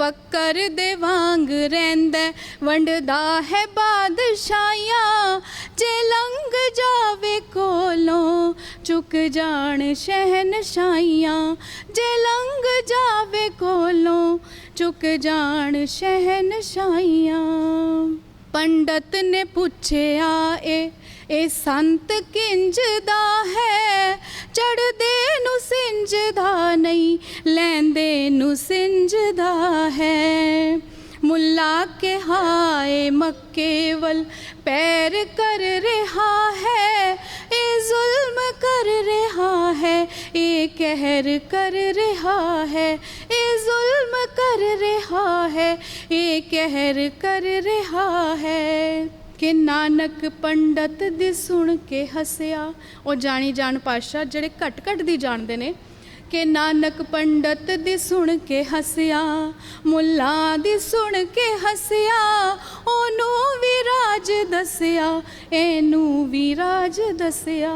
ਫੱਕਰ ਦੇ ਵਾਂਗ ਰਹਿੰਦਾ ਵੰਡਦਾ ਹੈ ਬਾਦਸ਼ਾਹਾਂ ਜੇ ਲੰਘ ਜਾਵੇ ਕੋਲੋਂ, ਚੁੱਕ ਜਾਣ ਸ਼ਹਿਨਸ਼ਾਹੀਆਂ। ਜੇ ਲੰਘ ਜਾਵੇ ਕੋਲੋਂ, ਚੁੱਕ ਜਾਣ ਸ਼ਹਿਨਸ਼ਾਹੀਆਂ। ਪੰਡਤ ਨੇ ਪੁੱਛਿਆ ਏ ਇਹ ਸੰਤ ਕਿੰਜ ਦਾ ਲੈਂਦੇ ਨੂੰ ਸਿੰਜਦਾ ਹੈ। ਮੁੱਲਾ ਕੇ ਹਾਏ, ਮੱਕੇ ਵੱਲ ਪੈਰ ਕਰ ਰਿਹਾ ਹੈ। ਇਹ ਜ਼ੁਲਮ ਕਰ ਰਿਹਾ ਹੈ, ਇਹ ਕਹਿਰ ਕਰ ਰਿਹਾ ਹੈ। ਇਹ ਜ਼ੁਲਮ ਕਰ ਰਿਹਾ ਹੈ, ਇਹ ਕਹਿਰ ਕਰ ਰਿਹਾ ਹੈ। ਕਿ ਨਾਨਕ ਪੰਡਤ ਦੀ ਸੁਣ ਕੇ ਹੱਸਿਆ। ਉਹ ਜਾਣੀ ਜਾਣ ਪਾਸ਼ਾ ਜਿਹੜੇ ਘਟ ਘਟ ਦੀ ਜਾਣਦੇ ਨੇ ਕਿ ਨਾਨਕ ਪੰਡਤ ਦੀ ਸੁਣ ਕੇ ਹੱਸਿਆ, ਮੁੱਲਾ ਦੀ ਸੁਣ ਕੇ ਹੱਸਿਆ, ਉਹਨੂੰ ਵੀ ਰਾਜ ਦੱਸਿਆ, ਇਹਨੂੰ ਵੀ ਰਾਜ ਦੱਸਿਆ।